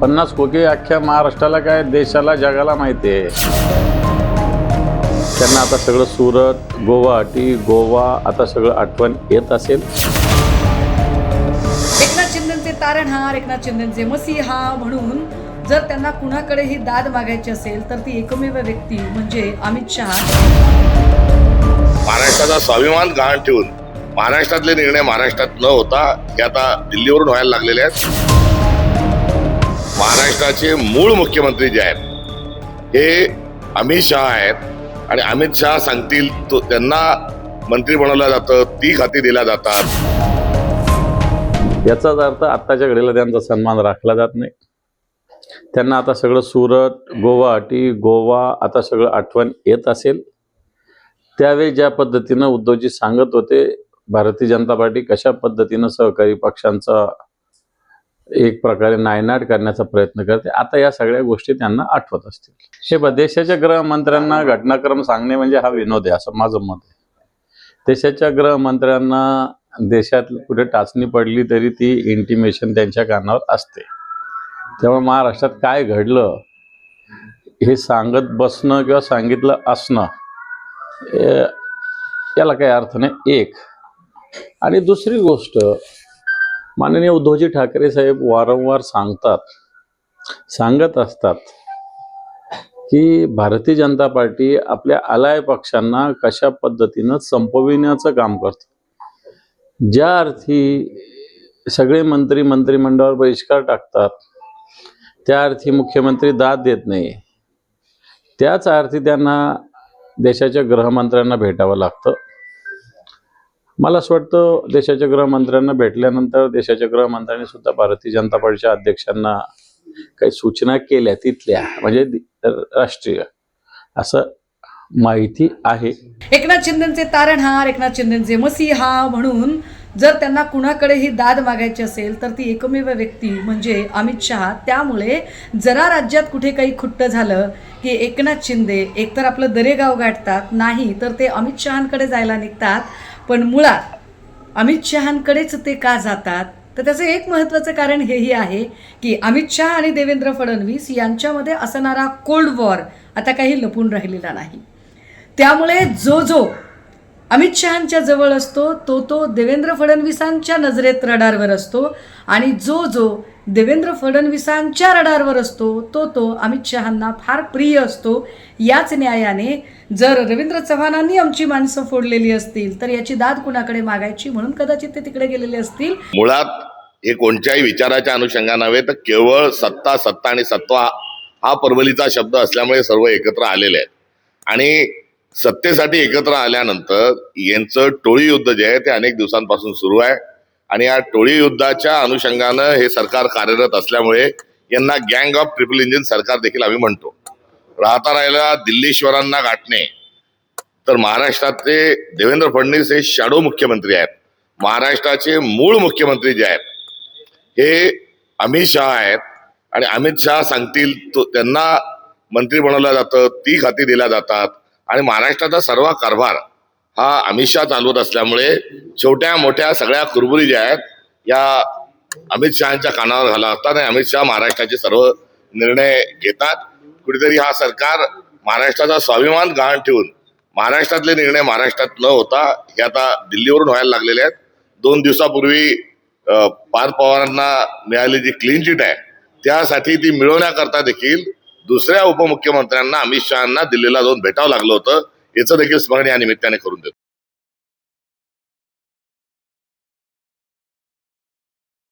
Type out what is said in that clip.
पन्नास कोटी अख्ख्या महाराष्ट्राला काय देशाला जगाला माहिती आहे. त्यांना आता सगळं सुरत गुवाहाटी गोवा आता सगळं आठवण येत असेल. एकनाथ शिंदेचे तारणहार एकनाथ शिंदेचे मसीहा म्हणून जर त्यांना कुणाकडेही दाद मागायची असेल तर ती एकमेव व्यक्ती म्हणजे अमित शहा. महाराष्ट्राचा स्वाभिमान गहाण ठेवून महाराष्ट्रातले निर्णय महाराष्ट्रात न होता हे आता दिल्लीवरून व्हायला लागलेले आहेत. महाराष्ट्राचे मूळ मुख्यमंत्री जे आहेत हे अमित शहा आहेत. आणि अमित शहा सांगतील तो त्यांना मंत्री बनवलं जातं ती खाती दिल्या जातात. याचाच अर्थ आत्ताच्या घडीला त्यांचा सन्मान राखला जात नाही. त्यांना आता सगळं सुरत गोवाहाटी गोवा आता सगळं आठवण येत असेल. त्यावेळी ज्या पद्धतीनं उद्धवजी सांगत होते भारतीय जनता पार्टी कशा पद्धतीनं सहकारी पक्षांचा एक प्रकारे नायनाट करण्याचा प्रयत्न करते. आता या सगळ्या गोष्टी त्यांना आठवत असतील. हे बघ, देशाच्या गृहमंत्र्यांना घटनाक्रम सांगणे म्हणजे हा विनोद आहे असं माझं मत आहे. देशाच्या गृहमंत्र्यांना देशात कुठे टाचणी पडली तरी ती इंटिमेशन त्यांच्या कानावर असते. तेव्हा महाराष्ट्रात काय घडलं हे सांगत बसणं किंवा सांगितलं असणं याला काही अर्थ नाही. एक. आणि दुसरी गोष्ट माननीय उद्धवजी ठाकरे साहेब वारंवार सांगतात सांगत असतात की भारतीय जनता पार्टी आपल्या आलाय पक्षांना कशा पद्धतीनं संपविण्याचं काम करते. ज्या अर्थी सगळे मंत्री मंत्रिमंडळावर बहिष्कार टाकतात त्या अर्थी मुख्यमंत्री दाद देत नाही त्याच अर्थी त्यांना देशाच्या गृहमंत्र्यांना भेटावं लागतं. मला असं वाटतं देशाच्या गृहमंत्र्यांना भेटल्यानंतर देशाच्या गृहमंत्र्यांनी सुद्धा भारतीय जनता पार्टीच्या अध्यक्षांना काही सूचना केल्या तिथल्या म्हणजे राष्ट्रीय असं माहिती आहे. एकनाथ शिंदेचे तारणहार एकनाथ शिंदेचे मसीहा म्हणून जर त्यांना कुणाकडेही दाद मागायची असेल तर ती एकमेव व्यक्ती म्हणजे अमित शहा. त्यामुळे जरा राज्यात कुठे काही खुट्ट झालं की एकनाथ शिंदे एकतर आपलं दरेगाव गाठतात नाही तर ते अमित शहांकडे जायला निघतात. पण मुळात अमित शहांकडेच ते का जातात? तर त्याचं एक महत्त्वाचं कारण हेही आहे की अमित शहा आणि देवेंद्र फडणवीस यांच्यामध्ये असणारा कोल्ड वॉर आता काही लपून राहिलेला नाही. त्यामुळे जो जो अमित शहांच्या जवळ असतो तो तो देवेंद्र फडणवीसांच्या नजरेत रडारवर असतो आणि जो जो देवेंद्र फडणवीसांच्या रडारवर असतो तो तो अमित शहांना फार प्रिय असतो. याच न्यायाने जर रवींद्र चव्हाणांनी आमची माणसं फोडलेली असतील तर याची दाद कुणाकडे मागायची म्हणून कदाचित ते तिकडे गेलेले असतील? मुळात हे कोणत्याही विचाराच्या अनुषंगाने नव्हे तर केवळ सत्ता सत्ता आणि सत्वा हा परवलीचा शब्द असल्यामुळे सर्व एकत्र आलेले आहेत. आणि सत्तेसाठी एकत्र आल्यानंतर यांचं टोळी युद्ध जे आहे ते अनेक दिवसांपासून सुरू आहे. आणि या टोळी युद्धाच्या अनुषंगानं हे सरकार कार्यरत असल्यामुळे यांना गँग ऑफ ट्रिपल इंजिन सरकार देखील आम्ही म्हणतो. राहता राहिला दिल्लीश्वरांना गाठणे. तर महाराष्ट्रातले देवेंद्र फडणवीस हे शॅडो मुख्यमंत्री आहेत. महाराष्ट्राचे मूळ मुख्यमंत्री जे आहेत हे अमित शहा आहेत. आणि अमित शहा सांगतील तो त्यांना मंत्री बनवलं जातं ती खाती दिल्या जातात. आणि महाराष्ट्राचा सर्व कारभार हा अमित शहा चालवत असल्यामुळे छोट्या मोठ्या सगळ्या कुरबुरी ज्या आहेत या अमित शहाच्या कानावर घाला असतात आणि अमित शहा महाराष्ट्राचे सर्व निर्णय घेतात. कुठेतरी हा सरकार महाराष्ट्राचा स्वाभिमान गहाण ठेवून महाराष्ट्रातले निर्णय महाराष्ट्रात न होता हे आता दिल्लीवरून व्हायला लागलेले आहेत. दोन दिवसापूर्वी पार पवारांना मिळाली जी क्लीन चिट आहे त्यासाठी ती मिळवण्याकरता देखील दुसऱ्या उपमुख्यमंत्र्यांना अमित शहाना दिल्लीला जाऊन भेटावं लागलं होतं. याचं देखील स्मरण या निमित्ताने करून देतो.